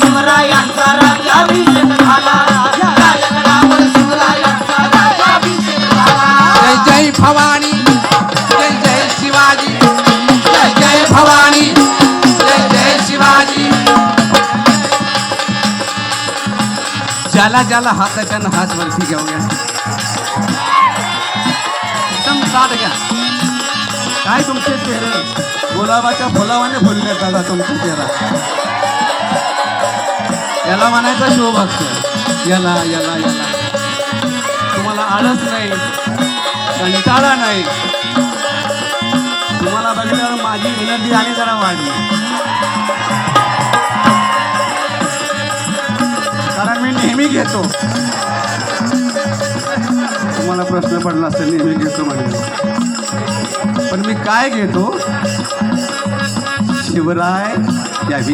शिवरायांचा राज्याभिषेक झाला. शिवरायांचा राज्याभिषेक झाला. जय जय भवानी जय जय शिवाजी जय जय भवानी जय जय शिवाजी. ज्याला ज्याला हाताच्या हात वरती घेऊया एकदम साठ घ्या. काय तुमचे चेहरे? गुलाबाच्या फुलावाने फुलले दादा तुमचे चेहरा. याला म्हणायचा शोभ असतो याला याला याला. तुम्हाला आळस नाही कंटाळा नाही. तुम्हाला बघितल्यावर माझी विनंती आणि जरा वाढली. कारण मी नेहमी घेतो. तुम्हाला प्रश्न पडला असेल नेहमी घेतो म्हणजे पण मी काय घेतो? शिवराय या